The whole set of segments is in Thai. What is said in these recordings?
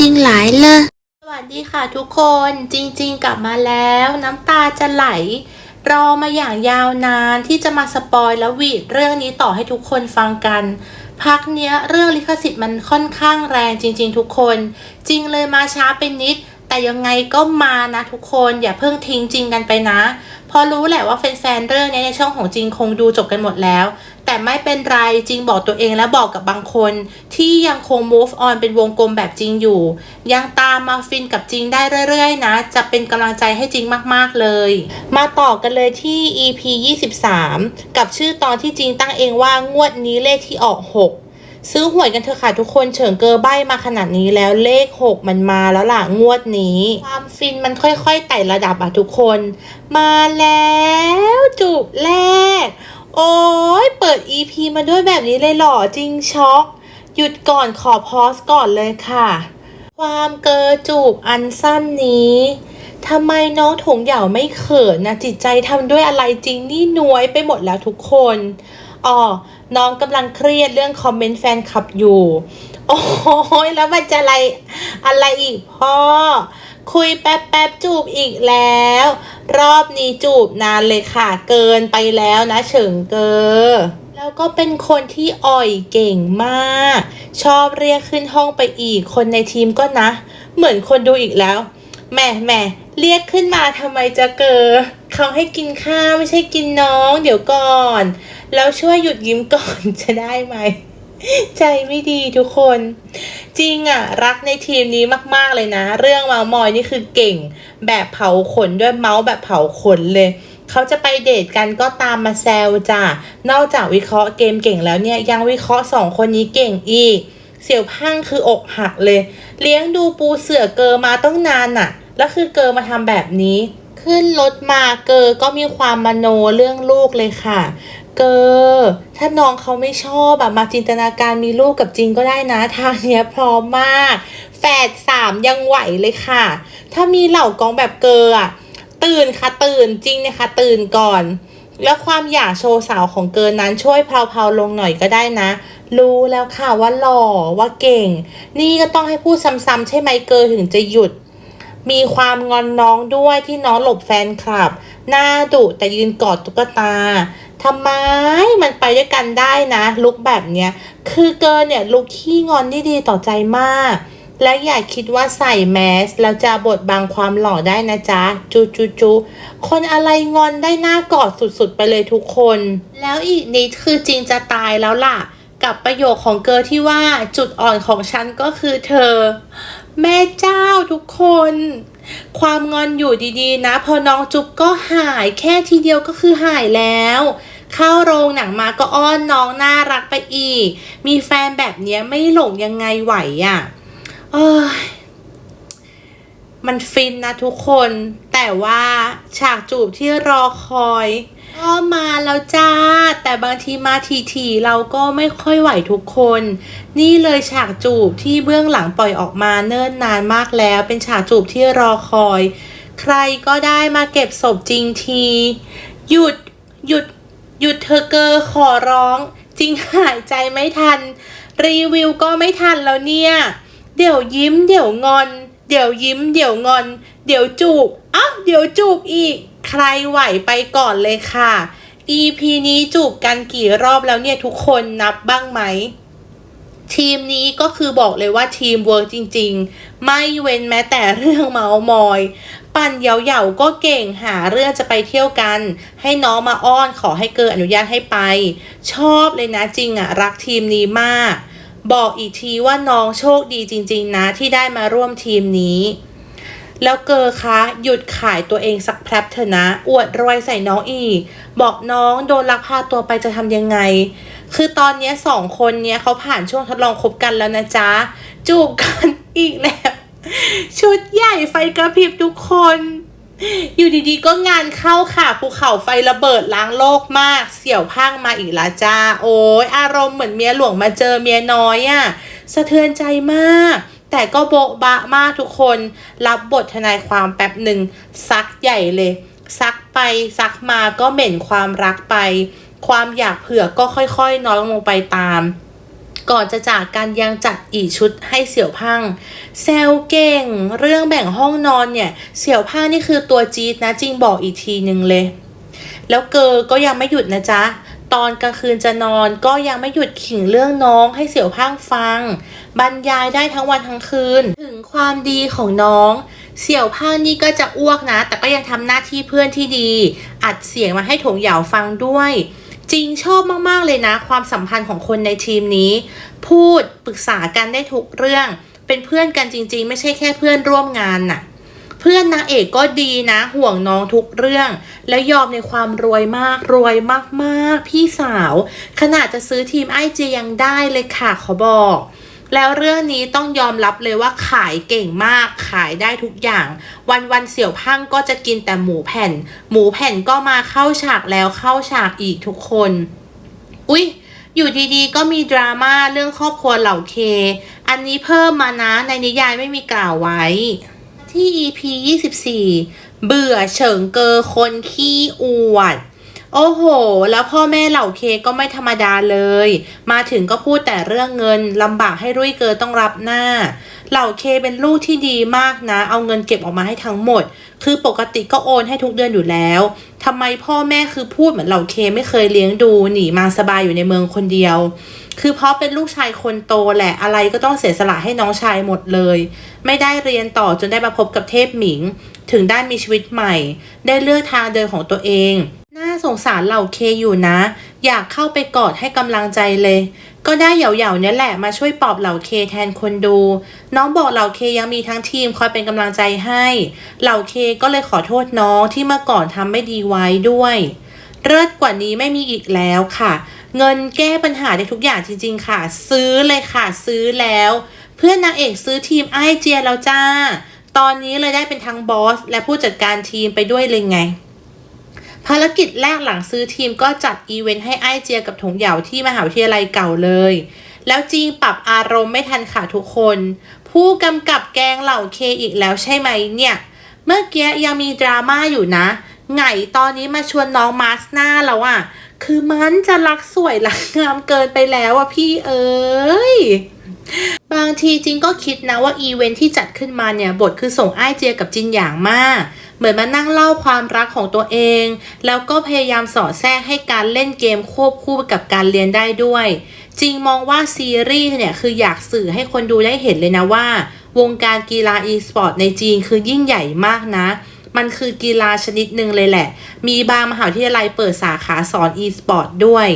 ริง ๆ หลายเลยสวัสดีค่ะทุกคนจริง ๆ กลับมาแล้วน้ำตาจะไหล รอมาอย่างยาวนานที่จะมาสปอยและวีดเรื่องนี้ต่อให้ทุกคนฟังกันพักเนี้ยเรื่องลิขสิทธิ์มันค่อนข้างแรงจริง ๆ ทุกคน จริงเลยมาช้าเป็นนิด แต่ยังไงก็มานะทุกคนอย่าเพิ่งทิ้งจริงกันไปนะพราะรู้แหละว่าแฟนๆเรื่องนี้ในช่องของจริงคงดูจบกันหมดแล้ว แต่ไม่เป็นไรจริงบอกตัวเองและบอกกับบางคน ที่ยังคง move on เป็นวงกลมแบบจริงอยู่ ยังตามมาฟินกับจริงได้เรื่อยๆ นะ จะเป็นกำลังใจให้จริงมากๆเลย มาต่อกันเลยที่ EP 23 กับชื่อตอนที่จริงตั้งเองว่างวดนี้เลขที่ออก 6ซื้อหวยกันเถอะค่ะทุกคนเฉิงเกอร์ใบมาขนาดนี้แล้วเลข 6 มันมาแล้วล่ะงวดนี้ ความฟินมันค่อยๆไต่ระดับอะทุกคน มาแล้ว จูบแรก โอ้ยเปิด EP มาด้วยแบบนี้เลยหรอจริงช็อก หยุดก่อนขอพอสก่อนเลยค่ะ ความเกอจูบอันสั้นนี้ทำไมน้องถงเหย่าไม่เขินนะจิตใจทำด้วยอะไรจริงนี่นวยไปหมดแล้วทุกคนอ๋อน้องกำลังเครียดเรื่องคอมเมนต์แฟนคลับอยู่ โอ้ยแล้วมันจะอะไรอะไรอีกพ่อ คุยแป๊บแป๊บจูบอีกแล้ว รอบนี้จูบนานเลยค่ะ เกินไปแล้วนะเฉิงเกอแล้วก็เป็นคนที่อ่อยเก่งมาก ชอบเรียกขึ้นห้องไปอีก คนในทีมก็นะ เหมือนคนดูอีกแล้วแหม่แหม่เรียกขึ้นมาทำไมจะเกอเขาให้กินข้าวไม่ใช่กินน้อง เดี๋ยวก่อน แล้วช่วยหยุดยิ้มก่อนจะได้ไหม ใจไม่ดีทุกคน จริงอะรักในทีมนี้มาก ๆ เลยนะ เรื่องเมาส์มอยนี่คือเก่ง แบบเผาขนด้วยเมาส์แบบเผาขนเลย เขาจะไปเดทกันก็ตามมาแซวจ้ะนอกจากวิเคราะห์เกมเก่งแล้วเนี่ย ยังวิเคราะห์สองคนนี้เก่งอีก เสี่ยวพังคืออกหักเลย เลี้ยงดูปูเสือเกอมาต้องนานน่ะแล้วคือเกอมาทำแบบนี้ ขึ้นรถมาเกอก็มีความมโนเรื่องลูกเลยค่ะ เกอถ้าน้องเขาไม่ชอบแบบมาจินตนาการมีลูกกับจริงก็ได้นะทางเนี้ยพร้อมมาก แฝดสามยังไหวเลยค่ะ ถ้ามีเหล่ากองแบบเกออะตื่นค่ะตื่นจริงเนี่ยค่ะตื่นก่อน แล้วความอยากโชว์สาวของเกินนั้นช่วยเพาๆลงหน่อยก็ได้นะ รู้แล้วค่ะว่าหล่อว่าเก่ง นี่ก็ต้องให้พูดซ้ำๆใช่ไหมเกอถึงจะหยุดมีความงอนน้องด้วยที่น้องหลบแฟนคลับ หน้าดุแต่ยืนกอดตุ๊กตา ทำไมมันไปด้วยกันได้นะลุกแบบเนี้ย คือเกินเนี่ยลุกขี้งอนที่ดีต่อใจมาก และอย่าคิดว่าใส่แมสแล้วจะบดบังความหล่อได้นะจ๊ะ จูจูจูคนอะไรงอนได้หน้ากอดสุดๆ ไปเลยทุกคน แล้วอีกนิดคือจริงจะตายแล้วล่ะ กับประโยคของเกอที่ว่าจุดอ่อนของฉันก็คือเธอ แม่เจ้าทุกคนความงอนอยู่ดีๆ นะ พอน้องจุ๊บก็หายแค่ทีเดียวก็คือหายแล้ว เข้าโรงหนังมาก็อ้อนน้องน่ารักไปอีก มีแฟนแบบเนี้ยไม่หลงยังไงไหวอะเอ้ยมันฟินนะทุกคน แต่ว่าฉากจูบที่รอคอยก็มาแล้วจ้า แต่บางทีมาทีๆเราก็ไม่ค่อยไหวทุกคน นี่เลยฉากจูบที่เบื้องหลังปล่อยออกมาเนิ่นนานมากแล้ว เป็นฉากจูบที่รอคอย ใครก็ได้มาเก็บศพจริงที หยุดหยุด หยุดเธอเกอขอร้อง จริงหายใจไม่ทัน รีวิวก็ไม่ทันแล้วเนี่ย เดี๋ยวยิ้ม เดี๋ยวงอน เดี๋ยวยิ้ม เดี๋ยวงอน เดี๋ยวจูบอ้าวเดี๋ยวจูบอีก ใครไหวไปก่อนเลยค่ะ EP นี้จูบกันกี่รอบแล้วเนี่ยทุกคนนับบ้างไหมทีมนี้ก็คือบอกเลยว่าทีมเวิร์กจริง ๆ ไม่เว้นแม้แต่เรื่องเมาส์มอย ปั่นเหยาๆก็เก่งหาเรื่องจะไปเที่ยวกัน ให้น้องมาอ้อนขอให้เกิดอนุญาตให้ไป ชอบเลยนะจริงอะรักทีมนี้มาก บอกอีกทีว่าน้องโชคดีจริง ๆ นะที่ได้มาร่วมทีมนี้ แล้วเกอคะ หยุดขายตัวเองสักแป๊บเถอะนะ อวดรวยใส่น้องอีก บอกน้องโดนลักพาตัวไปจะทำยังไง คือตอนนี้สองคนเนี้ยเขาผ่านช่วงทดลองคบกันแล้วนะจ๊ะ จูบกันอีกแล้ว ชุดใหญ่ไฟกระพริบทุกคน อยู่ดีๆก็งานเข้าค่ะภูเขาไฟระเบิดล้างโลกมาก เสี่ยวพังมาอีกละจ้า โอ้ยอารมณ์เหมือนเมียหลวงมาเจอเมียน้อยอะ่ะสะเทือนใจมาก แต่ก็โบ๊ะบะมากทุกคน รับบททนายความแป๊บหนึ่งซักใหญ่เลย ซักไปซักมาก็เหม็นความรักไป ความอยากเผื่อก็ค่อยๆ น้อยลงไปตาม ก่อนจะจากกันยังจัดอีกชุดให้เสี่ยวพังแซวเก่ง เรื่องแบ่งห้องนอนเนี่ยเสี่ยวพังนี่คือตัวจี๊ดนะจริงบอกอีกทีหนึ่งเลย แล้วเกอก็ยังไม่หยุดนะจ๊ะตอนกลางคืนจะนอนก็ยังไม่หยุดขิงเรื่องน้องให้เสี่ยวพังฟัง บรรยายได้ทั้งวันทั้งคืน ถึงความดีของน้อง เสี่ยวพังนี่ก็จะอ้วกนะ แต่ก็ยังทำหน้าที่เพื่อนที่ดี อัดเสียงมาให้ถงเหยาฟังด้วย จริงชอบมากๆเลยนะ ความสัมพันธ์ของคนในทีมนี้ พูดปรึกษากันได้ทุกเรื่อง เป็นเพื่อนกันจริง ๆ ไม่ใช่แค่เพื่อนร่วมงานน่ะ เพื่อนนางเอกก็ดีนะ ห่วงน้องทุกเรื่อง แล้วยอมในความรวยมากรวยมากๆ พี่สาว ขนาดจะซื้อทีมไอจียังได้เลยค่ะขอบอก แล้วเรื่องนี้ต้องยอมรับเลยว่าขายเก่งมากขายได้ทุกอย่าง วันวันเสี่ยวพังก็จะกินแต่หมูแผ่น หมูแผ่นก็มาเข้าฉากแล้วเข้าฉากอีกทุกคน อุ๊ย อยู่ดีๆ ก็มีดราม่าเรื่องครอบครัวเหล่าเค อันนี้เพิ่มมานะในนิยายไม่มีกล่าวไว้ ที่ EP 24 เบื่อเฉิงเกอคนขี้อวด โอ้โห แล้วพ่อแม่เหล่าเคก็ไม่ธรรมดาเลย มาถึงก็พูดแต่เรื่องเงินลำบากให้รุ่ยเกอต้องรับหน้า เหล่าเคเป็นลูกที่ดีมากนะ เอาเงินเก็บออกมาให้ทั้งหมด คือปกติก็โอนให้ทุกเดือนอยู่แล้วทำไมพ่อแม่คือพูดเหมือนเหล่าเคไม่เคยเลี้ยงดูหนีมาสบายอยู่ในเมืองคนเดียว คือเพราะเป็นลูกชายคนโตแหละอะไรก็ต้องเสียสละให้น้องชายหมดเลย ไม่ได้เรียนต่อจนได้มาพบกับเทพหมิง ถึงได้มีชีวิตใหม่ ได้เลือกทางเดินของตัวเอง น่าสงสารเหล่าเคอยู่นะ อยากเข้าไปกอดให้กำลังใจเลย ก็ได้เหยาๆเนี่ยแหละมาช่วยปลอบเหล่าเคแทนคนดู น้องบอกเหล่าเคยังมีทั้งทีมคอยเป็นกำลังใจให้ เหล่าเคก็เลยขอโทษน้องที่เมื่อก่อนทำไม่ดีไว้ด้วยเลิศกว่านี้ไม่มีอีกแล้วค่ะ เงินแก้ปัญหาได้ทุกอย่างจริง ๆ ค่ะ ซื้อเลยค่ะซื้อแล้ว เพื่อนนางเอกซื้อทีมไอเจียแล้วจ้า ตอนนี้เลยได้เป็นทั้งบอสและผู้จัดการทีมไปด้วยเลยไง ภารกิจแรกหลังซื้อทีมก็จัดอีเวนต์ให้ไอเจียกับถงเหยาที่มหาวิทยาลัยเก่าเลย แล้วจริงปรับอารมณ์ไม่ทันค่ะทุกคน ผู้กำกับแกงเหล่าเคอีกแล้วใช่ไหมเนี่ย เมื่อกี้ยังมีดราม่าอยู่นะ ไงตอนนี้มาชวนน้องมาสหน้าแล้วอะคือมันจะรักสวยรักงามเกินไปแล้วอะพี่เอ้ยบางทีจริงก็คิดนะว่าอีเวนท์ที่จัดขึ้นมาเนี่ย บทคือส่งไอ้เจียกับจินหยางมาก เหมือนมานั่งเล่าความรักของตัวเอง แล้วก็พยายามสอดแทรกให้การเล่นเกมควบคู่ไปกับการเรียนได้ด้วย จริงมองว่าซีรีส์เนี่ยคืออยากสื่อให้คนดูได้เห็นเลยนะว่า วงการกีฬา e-sport ในจีนคือยิ่งใหญ่มากนะมันคือกีฬาชนิดหนึ่งเลยแหละ มีบางมหาวิทยาลัยเปิดสาขาสอน e-sport ด้วย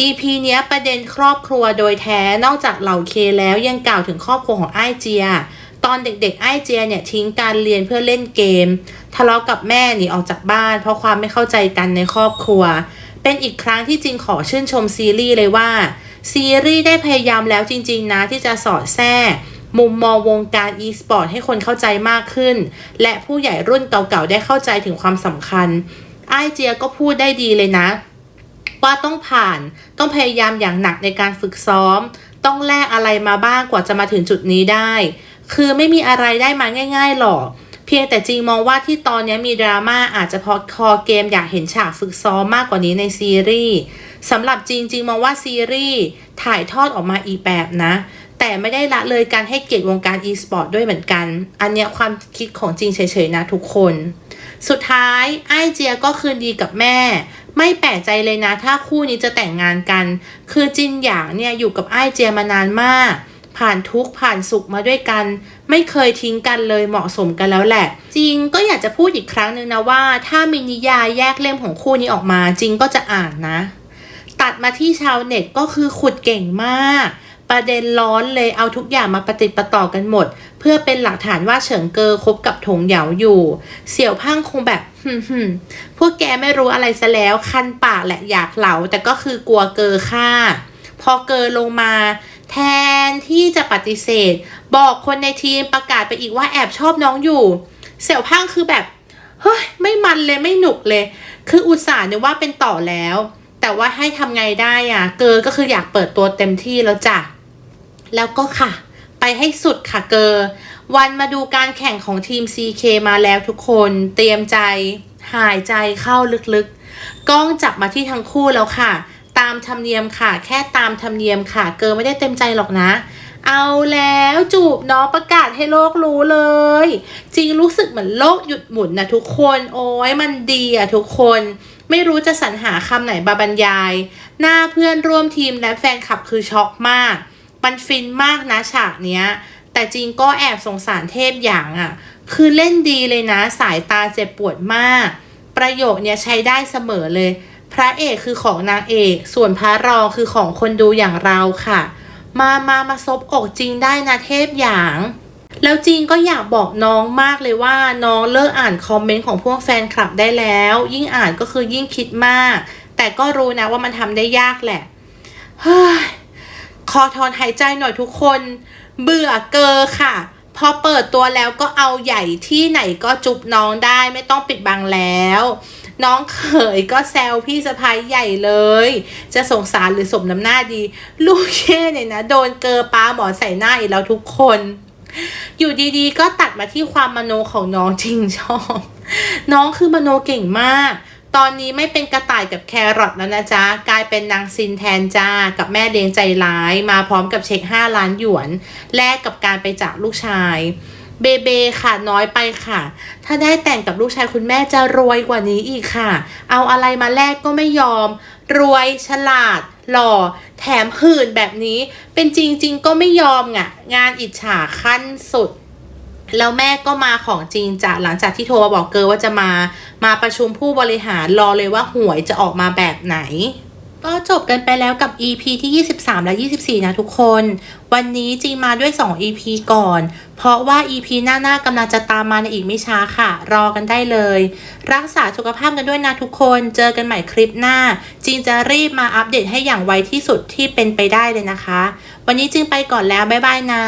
EP เนี้ยประเด็นครอบครัวโดยแท้ นอกจากเหล่าเคแล้วยังกล่าวถึงครอบครัวของไอเจีย ตอนเด็กๆไอเจียเนี่ยทิ้งการเรียนเพื่อเล่นเกม ทะเลาะกับแม่หนีออกจากบ้าน เพราะความไม่เข้าใจกันในครอบครัว เป็นอีกครั้งที่จริงขอชื่นชมซีรีส์เลยว่า ซีรีส์ได้พยายามแล้วจริง ๆ นะที่จะสอดแทรกมุมมองวงการ e-sport ให้คนเข้าใจมากขึ้น และผู้ใหญ่รุ่นเก่าๆ ได้เข้าใจถึงความสำคัญ ไอเจียก็พูดได้ดีเลยนะ ว่าต้องผ่านต้องพยายามอย่างหนักในการฝึกซ้อม ต้องแลกอะไรมาบ้างกว่าจะมาถึงจุดนี้ได้ คือไม่มีอะไรได้มาง่าย ๆ หรอก เพียงแต่จริงมองว่าที่ตอนนี้มีดราม่าอาจจะเพราะคอเกมอยากเห็นฉากฝึกซ้อมมากกว่านี้ในซีรีส์สำหรับจริงจริงมองว่าซีรีส์ถ่ายทอดออกมาอีกแบบนะ แต่ไม่ได้ละเลยการให้เกียรติวงการ e-sport ด้วยเหมือนกัน อันเนี้ยความคิดของจริงเฉยๆนะทุกคน สุดท้ายไอเจียก็คืนดีกับแม่ ไม่แปลกใจเลยนะถ้าคู่นี้จะแต่งงานกัน คือจินหยางเนี่ยอยู่กับไอเจียมานานมาก ผ่านทุกผ่านสุขมาด้วยกัน ไม่เคยทิ้งกันเลยเหมาะสมกันแล้วแหละ จริงก็อยากจะพูดอีกครั้งหนึ่งนะว่า ถ้ามีนิยายแยกเล่มของคู่นี้ออกมา จริงก็จะอ่านนะ ตัดมาที่ชาวเน็ตก็คือขุดเก่งมาก ประเด็นร้อนเลยเอาทุกอย่างมาปฏิประต่อกันหมด เพื่อเป็นหลักฐานว่าเฉิงเกอคบกับถงเหยาอยู่ เสี่ยวพังคงแบบฮึมฮึมพวกแกไม่รู้อะไรซะแล้วคันปากแหละอยากเหลาแต่ก็คือกลัวเกอฆ่าพอเกอลงมา แทนที่จะปฏิเสธ บอกคนในทีมประกาศไปอีกว่าแอบชอบน้องอยู่เสี่ยวพังคือแบบ เฮ้ย ไม่มันเลยไม่หนุกเลย คืออุตส่าห์เนี่ยว่าเป็นต่อแล้ว แต่ว่าให้ทำไงได้อะ เกอก็คืออยากเปิดตัวเต็มที่แล้วจ้ะ แล้วก็ค่ะ ไปให้สุดค่ะเกอ วันมาดูการแข่งของทีม CK มาแล้วทุกคนเตรียมใจ หายใจเข้าลึกๆ กล้องจับมาที่ทั้งคู่แล้วค่ะ ตามธรรมเนียมค่ะ แค่ตามธรรมเนียมค่ะ เกิร์ไม่ได้เต็มใจหรอกนะ เอาแล้วจูบน้องประกาศให้โลกรู้เลย จริงรู้สึกเหมือนโลกหยุดหมุนนะทุกคน โอ้ยมันดีอะทุกคน ไม่รู้จะสรรหาคำไหนมาบรรยาย หน้าเพื่อนร่วมทีมและแฟนคลับคือช็อกมาก มันฟินมากนะฉากเนี้ย แต่จริงก็แอบสงสารเทพอย่างอะ่ะคือเล่นดีเลยนะสายตาเจ็บปวดมาก ประโยคเนี้ยใช้ได้เสมอเลย พระเอกคือของนางเอก ส่วนพระรองคือของคนดูอย่างเราค่ะ มามามาซบอกจริงได้นะเทพอย่าง แล้วจริงก็อยากบอกน้องมากเลยว่าน้องเลิกอ่านคอมเมนต์ของพวกแฟนคลับได้แล้ว ยิ่งอ่านก็คือยิ่งคิดมาก แต่ก็รู้นะว่ามันทำได้ยากแหละ เฮ้ยขอถอนหายใจหน่อยทุกคน เบื่อเกอค่ะพอเปิดตัวแล้วก็เอาใหญ่ที่ไหนก็จุบน้องได้ไม่ต้องปิดบังแล้ว น้องเขยก็แซวพี่สะพ้ายใหญ่เลย จะสงสารหรือสมน้ำหน้าดี ลูกเช่เนี่ยนะ โดนเกอปลาหมอใส่หน้าอีกแล้วทุกคน อยู่ดีๆ ก็ตัดมาที่ความมโนของน้องจริงชอบ น้องคือมโนเก่งมาก ตอนนี้ไม่เป็นกระต่ายกับแครอทแล้วนะจ๊ะ กลายเป็นนางซินแทนจ้า กับแม่เลี้ยงใจร้าย มาพร้อมกับเช็ค 5 ล้านหยวน แลกกับการไปจากลูกชาย เบเบค่ะน้อยไปค่ะ ถ้าได้แต่งกับลูกชายคุณแม่จะรวยกว่านี้อีกค่ะ เอาอะไรมาแลกก็ไม่ยอม รวยฉลาด หล่อ แถมหื่นแบบนี้ เป็นจริง ๆ ก็ไม่ยอมอะงานอิจฉาขั้นสุดแล้วแม่ก็มาของจริงจ้ะหลังจากที่โทรมาบอกเกอว่าจะมา มาประชุมผู้บริหารรอเลยว่าหวยจะออกมาแบบไหน ก็จบกันไปแล้วกับ EP ที่ 23 และ 24 นะทุกคน วันนี้จริงมาด้วย 2 EP ก่อน เพราะว่า EP หน้าๆกำลังจะตามมาในอีกไม่ช้าค่ะ รอกันได้เลย รักษาสุขภาพกันด้วยนะทุกคน เจอกันใหม่คลิปหน้าจริงจะรีบมาอัปเดตให้อย่างไวที่สุดที่เป็นไปได้เลยนะคะ วันนี้จึงไปก่อนแล้ว บ๊ายบายนะ